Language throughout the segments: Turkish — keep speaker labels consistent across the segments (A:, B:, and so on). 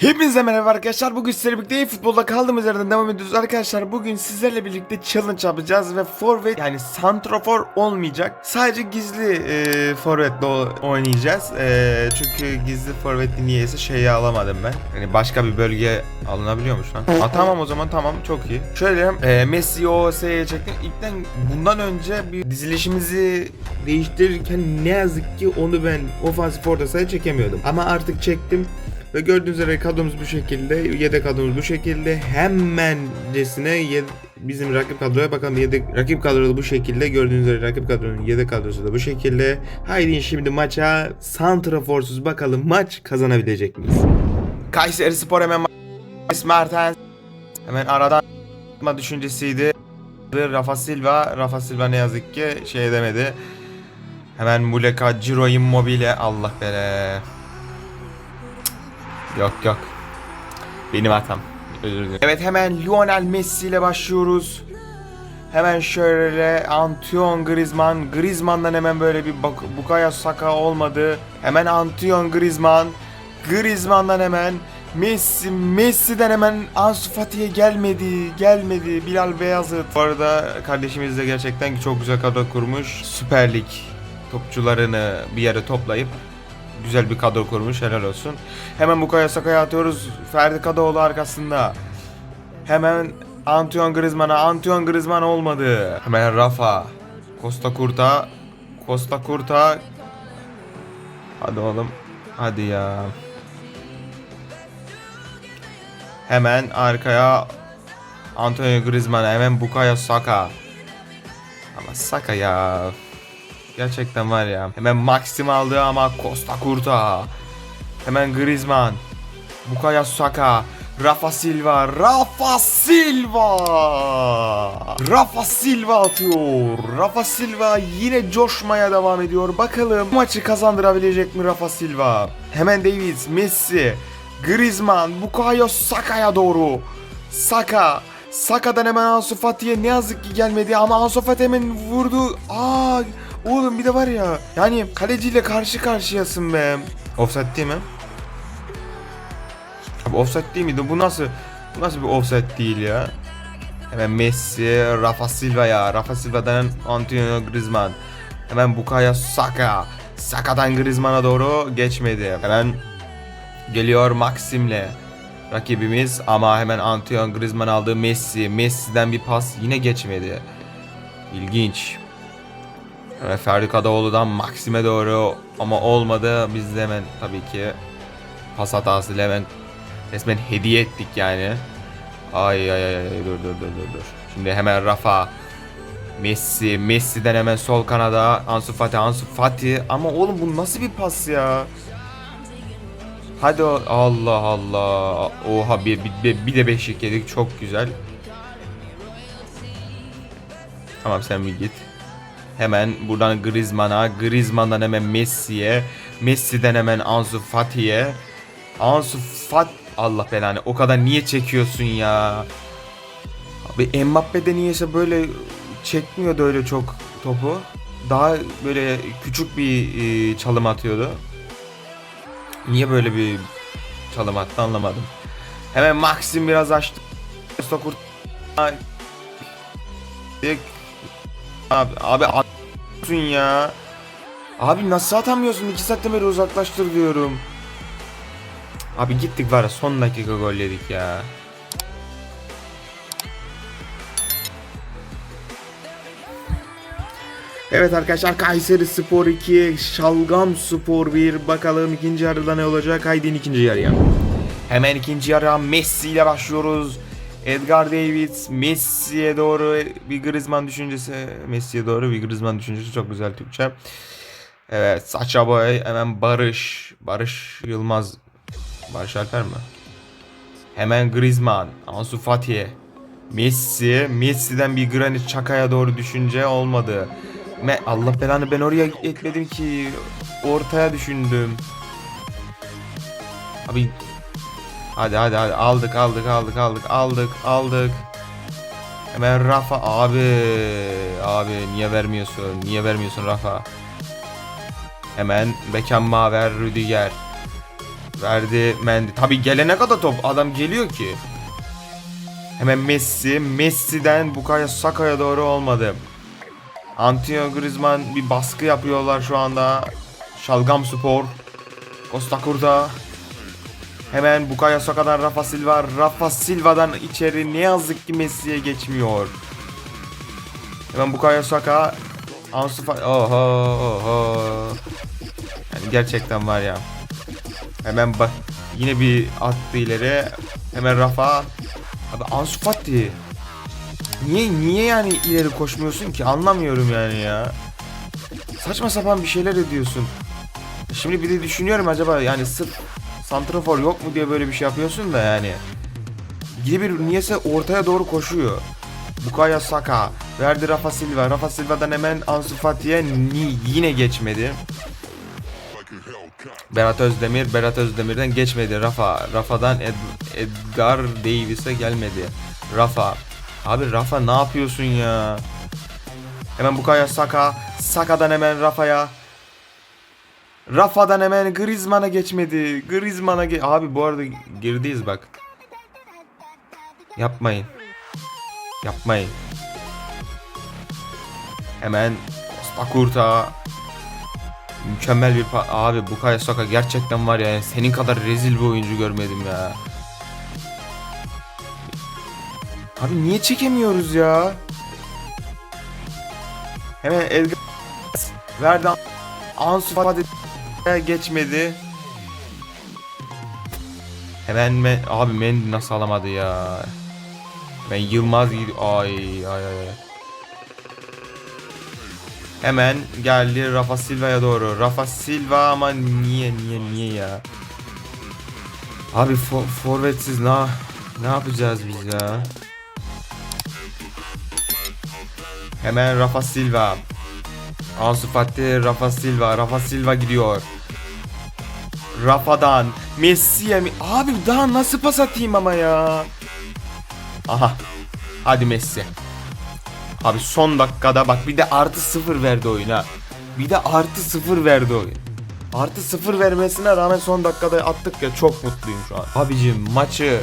A: Hepinize merhaba arkadaşlar. Bugün sizlerle birlikte futbolda kaldığımız yerden devam ediyoruz. Arkadaşlar bugün sizlerle birlikte challenge yapacağız ve forvet yani santrafor olmayacak. Sadece gizli e, forvetle o- oynayacağız. E, çünkü gizli forvetli niyeyse şeyi alamadım ben. Yani başka bir bölge alınabiliyormuş lan. Ha, tamam o zaman tamam çok iyi. Şöyle e, Messi OS'ye çektim. İlkten bundan önce bir dizilişimizi değiştirirken ne yazık ki onu ben ofansif orta sahaya çekemiyordum. Ama artık çektim. Ve gördüğünüz üzere kadromuz bu şekilde, yedek kadromuz bu şekilde. Hemencesine yed- bizim rakip kadroya bakalım. Yedek rakip kadroda bu şekilde. Gördüğünüz üzere rakip kadronun yedek kadrosu da bu şekilde. Haydi şimdi maça santraforsuz bakalım maç kazanabilecek miyiz? Kayseri Spor hemen Mertens hemen aradan düşüncesiydi. Rafa Silva, Rafa Silva ne yazık ki şey demedi. Hemen Muleka, Ciro Immobile Allah bere. Yok yok. Benim hatam. Özür dilerim. Evet hemen Lionel Messi ile başlıyoruz. Hemen şöyle Antoine Griezmann. Griezmann'dan hemen böyle bir bak Bukayo Saka olmadı. Hemen Antoine Griezmann. Griezmann'dan hemen Messi. Messi'den hemen Ansu Fati'ye gelmedi. Gelmedi. Bilal Beyazıt. Bu arada kardeşimiz de gerçekten çok güzel kadro kurmuş. Süper Lig topçularını bir yere toplayıp güzel bir kadro kurmuş helal olsun. Hemen Bukayo Saka'ya atıyoruz. Ferdi Kadıoğlu arkasında. Hemen Antoine Griezmann'a. Antoine Griezmann olmadı. Hemen Rafa. Costa Curta. Costa Curta. Hadi oğlum. Hadi ya. Hemen arkaya Antonio Griezmann'a hemen Bukayo Saka. Ama Saka ya. Gerçekten var ya. Hemen Maxim aldı ama Costa Curta. Hemen Griezmann. Bukayo Saka. Rafa Silva. Rafa Silva. Rafa Silva atıyor. Rafa Silva yine coşmaya devam ediyor. Bakalım maçı kazandırabilecek mi Rafa Silva? Hemen Davies, Messi, Griezmann, Bukayo Saka'ya doğru. Saka. Saka'dan hemen Ansu Fati'ye ne yazık ki gelmedi ama Ansu Fati hemen vurdu. Aa, oğlum bir de var ya. Yani kaleciyle karşı karşıyasın be. Offside değil mi? Abi offside değil miydi? Bu nasıl bu nasıl bir offside değil ya? Hemen Messi, Rafa Silva ya. Rafa Silva'dan Antonio Griezmann. Hemen Bukayo Saka. Saka'dan Griezmann'a doğru geçmedi. Hemen geliyor Maxim'le rakibimiz ama hemen Antoine Griezmann aldı Messi. Messi'den bir pas yine geçmedi. İlginç. Hemen Ferdi Kadıoğlu'dan Maxim'e doğru ama olmadı. Biz de hemen tabii ki pas hatasıyla hemen resmen hediye ettik yani. Ay ay ay dur dur dur dur dur. Şimdi hemen Rafa. Messi, Messi'den hemen sol kanada Ansu Fati, Ansu Fati. Ama oğlum bu nasıl bir pas ya? Hadi Allah Allah. Oha bir, bir, bir de beşik yedik çok güzel. Tamam sen bir git. Hemen buradan Griezmann'a, Griezmann'dan hemen Messi'ye, Messi'den hemen Ansu Fati'ye. Ansu Fat Allah belanı o kadar niye çekiyorsun ya? Abi Mbappe'de niyeyse böyle çekmiyordu öyle çok topu. Daha böyle küçük bir e, çalım atıyordu. Niye böyle bir çalım attı anlamadım. Hemen Maxim biraz açtı. Stokur Abi abi atıyorsun ya. Abi nasıl atamıyorsun? 2 saatten beri uzaklaştır diyorum. Abi gittik var son dakika gol yedik ya. Evet arkadaşlar Kayseri Spor 2, Şalgam Spor 1. Bakalım ikinci yarıda ne olacak? Haydi ikinci yarıya. Hemen ikinci yarıya Messi ile başlıyoruz. Edgar Davids Messi'ye doğru bir Griezmann düşüncesi. Messi'ye doğru bir Griezmann düşüncesi çok güzel Türkçe. Evet Saça Boy hemen Barış. Barış Yılmaz. Barış Alper mi? Hemen Griezmann. Ansu Fati. Messi. Messi'den bir Granit Xhaka'ya doğru düşünce olmadı. Me Allah belanı ben oraya etmedim ki. Ortaya düşündüm. Abi Hadi hadi hadi aldık aldık aldık aldık aldık aldık. Hemen Rafa abi abi niye vermiyorsun niye vermiyorsun Rafa? Hemen Beckham Maver Rüdiger. Verdi Mendy. Tabi gelene kadar top. Adam geliyor ki. Hemen Messi. Messi'den Bukayo Saka'ya doğru olmadı. Antonio Griezmann bir baskı yapıyorlar şu anda. Şalgam Spor. Costa Curta. Hemen Bukayo Saka'dan Rafa Silva. Rafa Silva'dan içeri ne yazık ki Messi'ye geçmiyor. Hemen Bukayo Saka. Ansu Fati. Oho oho. Yani gerçekten var ya. Hemen bak yine bir attı ileri. Hemen Rafa. Abi Ansu Fati. Niye niye yani ileri koşmuyorsun ki? Anlamıyorum yani ya. Saçma sapan bir şeyler ediyorsun. Şimdi bir de düşünüyorum acaba yani sırf santrafor yok mu diye böyle bir şey yapıyorsun da yani. Bir niyese ortaya doğru koşuyor. Bukayo Saka verdi Rafa Silva. Rafa Silva'dan hemen Ansu Fati'ye yine geçmedi. Berat Özdemir, Berat Özdemir'den geçmedi. Rafa, Rafa'dan Ed- Edgar Davis'e gelmedi. Rafa. Abi Rafa ne yapıyorsun ya? Hemen Bukayo Saka, Saka'dan hemen Rafa'ya. Rafa'dan hemen Griezmann'a geçmedi. Griezmann'a ge Abi bu arada gerideyiz bak. Yapmayın. Yapmayın. Hemen Costa. Mükemmel bir pa- abi Bukayo Saka gerçekten var ya senin kadar rezil bir oyuncu görmedim ya. Abi niye çekemiyoruz ya? Hemen Edgar verdi Ansu Fati geçmedi. Hemen me abi Mendy nasıl alamadı ya? Ben Yılmaz gidi ay ay ay. Hemen geldi Rafa Silva'ya doğru. Rafa Silva ama niye niye niye ya? Abi fo forvetsiz ne ne yapacağız biz ya? Hemen Rafa Silva. Ansu Fati, Rafa Silva. Rafa Silva gidiyor. Rafa'dan Messi'ye mi? Abi daha nasıl pas atayım ama ya? Aha. Hadi Messi. Abi son dakikada bak bir de artı sıfır verdi oyuna. Bir de artı sıfır verdi oyun. Artı sıfır vermesine rağmen son dakikada attık ya çok mutluyum şu an. Abicim maçı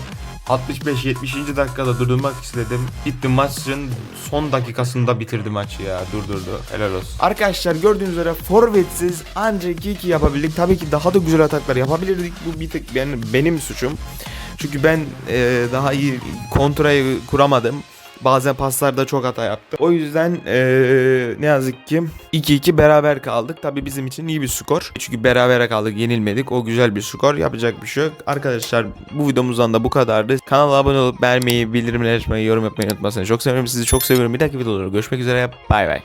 A: 65-70. dakikada durdurmak istedim. Gitti maçın son dakikasında bitirdi maçı ya. Durdurdu. Helal olsun. Arkadaşlar gördüğünüz üzere forvetsiz ancak 2-2 yapabildik. Tabii ki daha da güzel ataklar yapabilirdik. Bu bir tek benim, benim suçum. Çünkü ben e, daha iyi kontrayı kuramadım. Bazen paslarda çok hata yaptı. O yüzden eee, ne yazık ki 2-2 beraber kaldık. Tabii bizim için iyi bir skor. Çünkü berabere kaldık, yenilmedik. O güzel bir skor. Yapacak bir şey yok. Arkadaşlar bu videomuzdan da bu kadardı. Kanala abone olup beğenmeyi, bildirimleri açmayı, yorum yapmayı unutmazsanız çok seviyorum. Sizi çok seviyorum. Bir dahaki videoda görüşmek üzere. Bay bay.